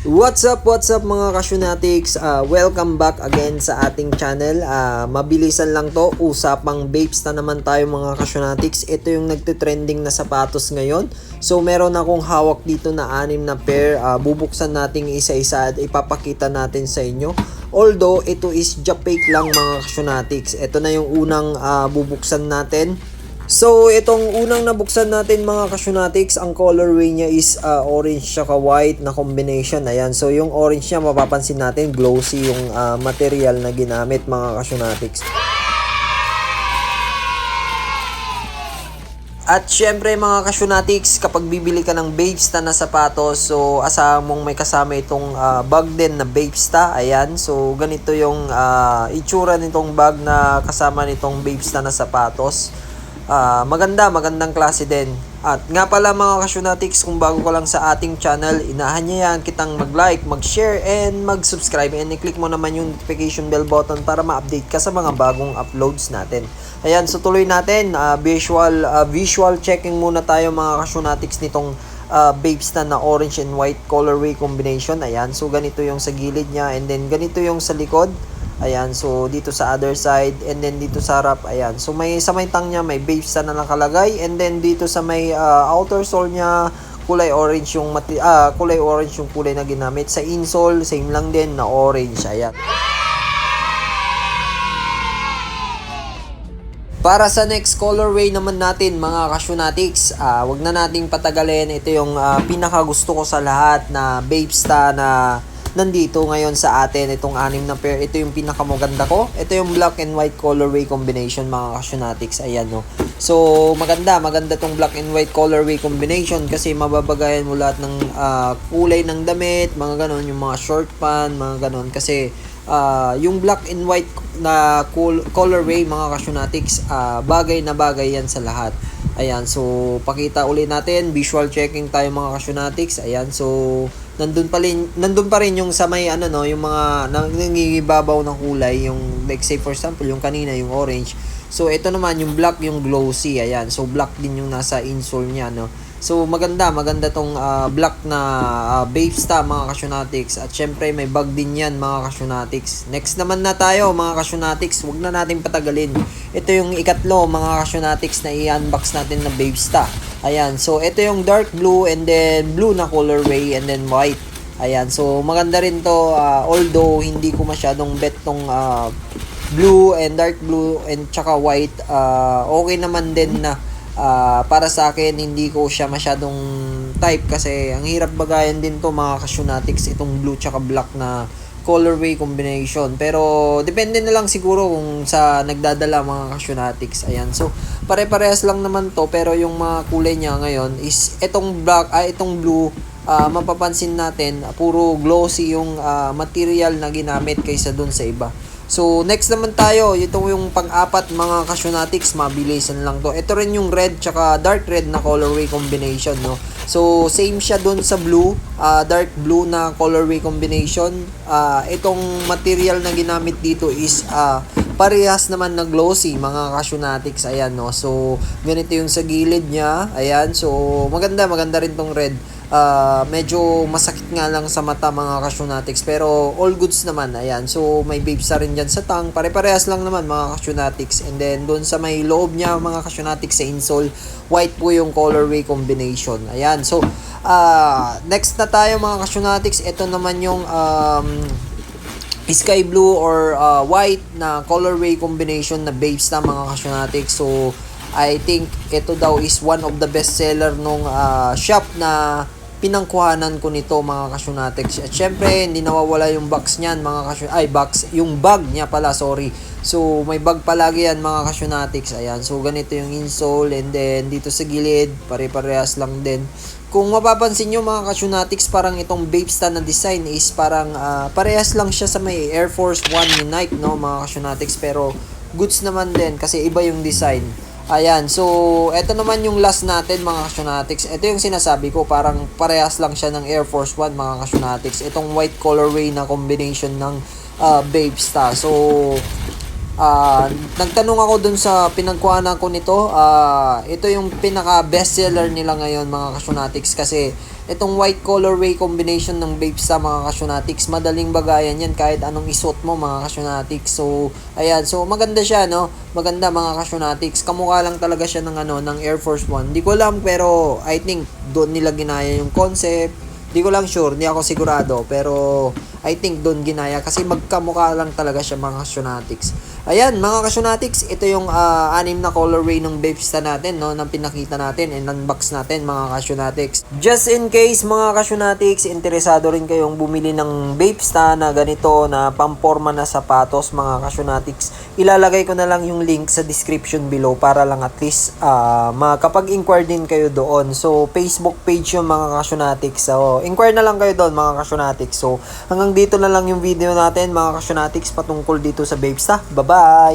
What's up, what's up mga kasyonatics? Uh, welcome back again sa ating channel. Uh, mabilisan lang to, usapang babes na naman tayo mga kasyonatics. Ito yung nagtitrending na sapatos ngayon. So meron akong hawak dito na anim na pair. Uh, bubuksan natin isa-isa at ipapakita natin sa inyo. Although ito is japake lang mga kasyonatics. Ito na yung unang uh, bubuksan natin. So, itong unang nabuksan natin mga kasyonatics, ang colorway niya is uh, orange tsaka white na combination. Ayan, so yung orange niya mapapansin natin, glossy yung uh, material na ginamit mga kasyonatics. At syempre mga kasyonatics, kapag bibili ka ng Babesta na sapatos, so asahan mong may kasama itong uh, bag din na Babesta. Ayan, so ganito yung uh, itsura nitong bag na kasama nitong Babesta na sapatos. Uh, maganda, magandang klase din. At nga pala mga kasyonatics, kung bago ka lang sa ating channel, inahanyayan kitang mag-like, mag-share, and mag-subscribe. And i-click mo naman yung notification bell button para ma-update ka sa mga bagong uploads natin. Ayan, so tuloy natin. Uh, visual, uh, visual checking muna tayo mga kasyonatics nitong uh, Babestan na orange and white colorway combination. Ayan, so ganito yung sa gilid niya and then ganito yung sa likod. Ayan, so dito sa other side and then dito sa harap, ayan. So may sa may tang niya may babes na nakalagay and then dito sa may uh, outer sole niya kulay orange yung mati ah, kulay orange yung kulay na ginamit. Sa insole same lang din na orange, ayan. Para sa next colorway naman natin mga kasyonatics, uh, wag na nating patagalin. Ito yung uh, pinaka gusto ko sa lahat na Babesta na nandito ngayon sa atin itong anim na pair. Ito yung pinakamaganda ko. Ito yung black and white colorway combination mga kasyonatics. Ayan no. So maganda, maganda tong black and white colorway combination kasi mababagayan mo lahat ng uh, kulay ng damit, mga ganon, yung mga short pan, mga ganon. Kasi uh, yung black and white na col- colorway mga kasyonatics, uh, bagay na bagay yan sa lahat. Ayan, so pakita uli natin, visual checking tayo mga kasyonatics. Ayan, so nandun pa rin nandun pa rin yung sa may ano no, yung mga nangingibabaw ng kulay, yung like say for example, yung kanina yung orange. So ito naman yung black, yung glossy. Ayan, so black din yung nasa insole niya no. So maganda, maganda tong uh, black na uh, Babesta mga kasyonatics. At syempre may bag din yan mga kasyonatics. Next naman na tayo mga kasyonatics. Huwag na natin patagalin. Ito yung ikatlo mga kasyonatics na i-unbox natin na Babesta. Ayan, so ito yung dark blue and then blue na colorway and then white. Ayan, so maganda rin to uh, although hindi ko masyadong bet tong uh, blue and dark blue and tsaka white. Uh, okay naman din na uh, para sa akin hindi ko siya masyadong type kasi ang hirap bagayan din to mga kasyonatics itong blue tsaka black na colorway combination pero depende na lang siguro kung sa nagdadala mga kasyonatics ayan so pare-parehas lang naman to pero yung mga kulay niya ngayon is itong black ay ah, itong blue uh, mapapansin natin puro glossy yung uh, material na ginamit kaysa dun sa iba So, next naman tayo, ito yung pang-apat mga kasyonatics, mabilisan lang to. Ito rin yung red tsaka dark red na colorway combination, no? So, same siya dun sa blue, uh, dark blue na colorway combination. Uh, itong material na ginamit dito is uh, parehas naman na glossy, mga kasyonatics, ayan, no? So, ganito yung sa gilid niya, ayan. So, maganda, maganda rin tong red uh, medyo masakit nga lang sa mata mga kasyonatics pero all goods naman ayan. So may babes na rin dyan sa tang. Pare-parehas lang naman mga kasyonatics and then doon sa may loob niya mga kasyonatics sa insole white po yung colorway combination. Ayan so uh, next na tayo mga kasyonatics ito naman yung um, sky blue or uh, white na colorway combination na babes na mga kasyonatics so I think ito daw is one of the best seller nung uh, shop na pinangkuhanan ko nito mga kasyonatics. At syempre, hindi nawawala yung box niyan mga kasyon ay box, yung bag niya pala, sorry. So, may bag palagi yan mga kasyonatics. Ayan, so ganito yung insole and then dito sa gilid, pare-parehas lang din. Kung mapapansin nyo mga kasyonatics, parang itong Babesta na design is parang uh, parehas lang siya sa may Air Force One ni Nike, no mga kasyonatics. Pero goods naman din kasi iba yung design. Ayan, so ito naman yung last natin mga kasyonatics. Ito yung sinasabi ko, parang parehas lang siya ng Air Force One mga kasyonatics. Itong white colorway na combination ng uh, Babesta. So, Ah, nagtanong ako dun sa pinagkuhanan ko nito. Ah, ito yung pinaka bestseller nila ngayon mga Kasyonatics kasi itong white colorway combination ng Babes sa mga Kasyonatics, madaling bagayan yan kahit anong isuot mo mga Kasyonatics. So, ayan. So, maganda siya, no? Maganda mga Kasyonatics. Kamukha lang talaga siya ng ano, ng Air Force One. Hindi ko alam pero I think doon nila ginaya yung concept. Di ko lang sure, hindi ako sigurado. Pero I think doon ginaya kasi magkamukha lang talaga siya mga Kasyonatics. Ayan, mga Kasyonatics, ito yung ah, anim na colorway ng Babesta natin, no, nang pinakita natin and unbox natin, mga Kasyonatics. Just in case, mga Kasyonatics, interesado rin kayong bumili ng Babesta na ganito, na pamporma na sapatos, mga Kasyonatics, ilalagay ko na lang yung link sa description below para lang at least ah, makapag-inquire din kayo doon. So, Facebook page yung mga Kasyonatics. So, inquire na lang kayo doon, mga Kasyonatics. So, hanggang dito na lang yung video natin, mga Kasyonatics, patungkol dito sa Babesta. Bye-bye! Bye